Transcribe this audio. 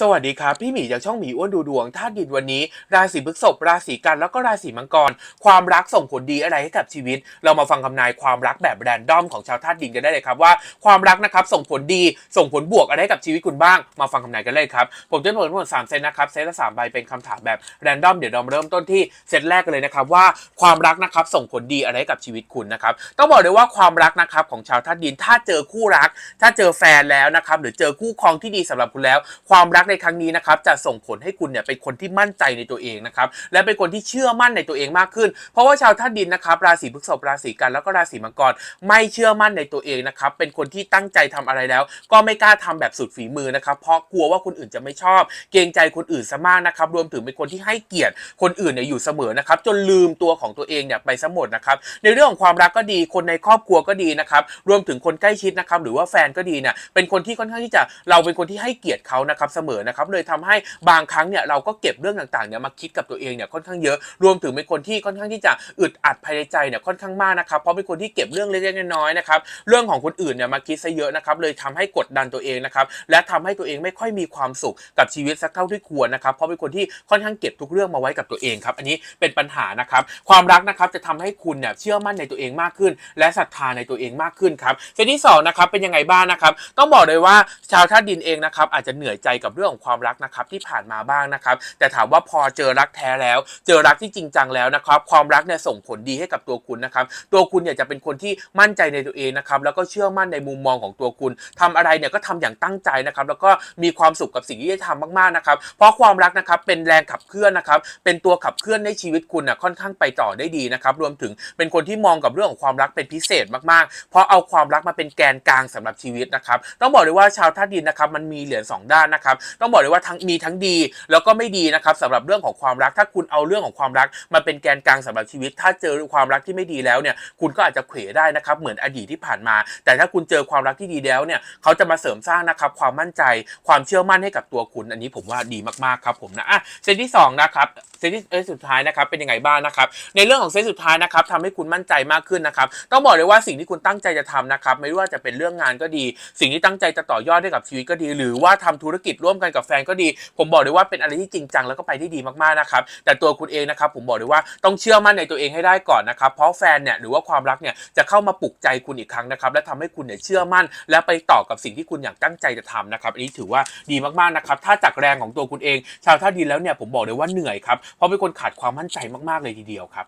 สวัสดีครับ พี่หมีจากช่องหมีอ้วนดูดวงธาตุดินวันนี้ ราศีพฤษภราศีกันแล้วก็ราศีมังกร ความรักส่งผลดีอะไรให้กับชีวิต เรามาฟังคำนายความรักแบบแรนดอมของชาวธาตุดินกันได้เลยครับว่าความรักนะครับส่งผลดีส่งผลบวกอะไรให้กับชีวิตคุณบ้าง มาฟังคำนายกันเลยครับผมจะเปิดทั้งหมดสามเซตนะครับเซตละสามใบเป็นคำถามแบบแรนดอมเดี๋ยวเราเริ่มต้นที่เซตแรกกันเลยนะครับว่าความรักนะครับส่งผลดีอะไรกับชีวิตคุณนะครับต้องบอกเลยว่าความรักนะครับของชาวธาตุดินถ้าเจอคู่รัก ถ้าเจอแฟนแล้วนะครับหรือเจอคู่ครองที่ดีสำหรับคุณแล้ว ความรักในครั้งนี้นะครับจะส่งผลให้คุณเนี่ยเป็นคนที่มั่นใจในตัวเองนะครับและเป็นคนที่เชื่อมั่นในตัวเองมากขึ้น เพราะว่าชาวธาตุดินนะครับราศีพฤษภราศีกันแล้วก็ราศีมังกรไม่เชื่อมั่นในตัวเองนะครับเป็นคนที่ตั้งใจทำอะไรแล้ว ก็ไม่กล้าทำแบบสุดฝีมือนะครับเพราะกลัวว่าคนอื่นจะไม่ชอบ เกรงใจคนอื่นซะมากนะครับรวมถึงเป็นคนที่ให้เกียรติคนอื่นเนี่ยอยู่เสมอนะครับจนลืมตัวของตัวเองเนี่ยไปซะหมดนะครับในเรื่องของความรักก็ดีคนในครอบครัวก็ดีนะครับรวมถึงคนใกล้ชิดนะครับหรือว่าแฟนก็ดีเนี่ยเป็นคนที่ค่อนข้างที่จะเราเป็นคนที่ให้เกียรติเขานะครับเสมอนะครับเลยทำให้บางครั้งเนี่ยเราก็เก็บเรื่องต่างๆเนี่ยมาคิดกับตัวเองเนี่ยค่อนข้างเยอะรวมถึงเป็นคนที่ค่อนข้างที่จะอึดอัดภายในใจเนี่ยค่อนข้างมากนะครับเพราะเป็นคนที่เก็บเรื่องเล็กๆน้อยๆนะครับเรื่องของคนอื่นเนี่ยมาคิดซะเยอะนะครับเลยทำให้กดดันตัวเองนะครับและทำให้ตัวเองไม่ค่อยมีความสุขกับชีวิตสักเท่าที่ควรนะครับเพราะเป็นคนที่ค่อนข้างเก็บทุกเรื่องมาไว้กับตัวเองครับอันนี้เป็นปัญหานะครับความรักนะครับจะทำให้คุณเนี่ยเชื่อมั่นในตัวเองมากขึ้น และศรัทธาในตัวเองมากขึ้นครับเซตที่สองนะครับเป็นยังไงบ้างนะครับต้องบอกเลยว่าชาวธาตุดินเองนะครับอาจจะเหนื่อยใจกับเรื่องื่องของความรักนะครับที่ผ่านมาบ้างนะครับแต่ถามว่าพอเจอรักแท้แล้ว เจอรักที่จริงจังแล้วนะครับความรักเนี่ยส่งผลดีให้กับตัวคุณนะครับตัวคุณเนี่ยจะเป็นคนที่มั่นใจในตัวเองนะครับแล้วก็เชื่อมั่นในมุมมองของตัวคุณทำอะไรเนี่ยก็ทำอย่างตั้งใจนะครับแล้วก็มีความสุขกับสิ่งที่ได้ทำมากๆนะครับเพราะความรักนะครับเป็นแรงขับเคลื่อนนะครับเป็นตัวขับเคลื่อนในชีวิตคุณน่ะค่อนข้างไปต่อได้ดีนะครับรวมถึงเป็นคนที่มองกับเรื่องของความรักเป็นพิเศษมากๆ เพราะเอาความรักมาเป็นแกนกลางสำหรับชีวิตนะครับต้องบอกเลยว่าชาวธาตุดินนะครับมันมีเหรียญสองด้านนะครับต้องบอกเลยว่าทั้งมีทั้งดี แล้วก็ไม่ดีนะครับสำหรับเรื่องของความรัก ถ้าคุณเอาเรื่องของความรักมาเป็นแกนกลางสำหรับชีวิต ถ้าเจอความรักที่ไม่ดีแล้วเนี่ยคุณก็อาจจะเขวได้นะครับเหมือนอดีตที่ผ่านมา แต่ถ้าคุณเจอความรักที่ดีแล้วเนี่ยเขาจะมาเสริมสร้างนะครับความมั่นใจความเชื่อมั่นให้กับตัวคุณอันนี้ผมว่าดีมากๆครับผมนะอะเซตที่สองนะครับเซตที่เอ้สุดท้ายนะครับเป็นยังไงบ้างนะครับในเรื่องของเซตสุดท้ายนะครับทำให้คุณมั่นใจมากขึ้นนะครับต้องบอกเลยว่าสิ่งที่คุณตั้งใจจะทำนะครับไม่ว่าจะเป็นเรื่องงานก็ดี สิ่งที่ตั้งใจจะต่อยอดให้กับชีวิตก็ดี หรือว่าทำธุรกิจร่วมกันกับแฟนก็ดี ผมบอกเลยว่าเป็นอะไรที่จริงจังแล้วก็ไปได้ดีมากๆนะครับแต่ตัวคุณเองนะครับผมบอกเลยว่าต้องเชื่อมั่นในตัวเองให้ได้ก่อนนะครับเพราะแฟนเนี่ยหรือว่าความรักเนี่ยจะเข้ามาปลุกใจคุณอีกครั้งนะครับและทำให้คุณเนี่ยเชื่อมั่น และไปต่อกับสิ่งที่คุณอยากตั้งใจจะทำนะครับอันนี้ถือว่าดีมากๆนะครับถ้าจากแรงของตัวคุณเอง ชาวท่าดินแล้วเนี่ยผมบอกเลยว่าเหนื่อยครับเพราะเป็นคนขาดความมั่นใจมากๆเลยทีเดียวครับ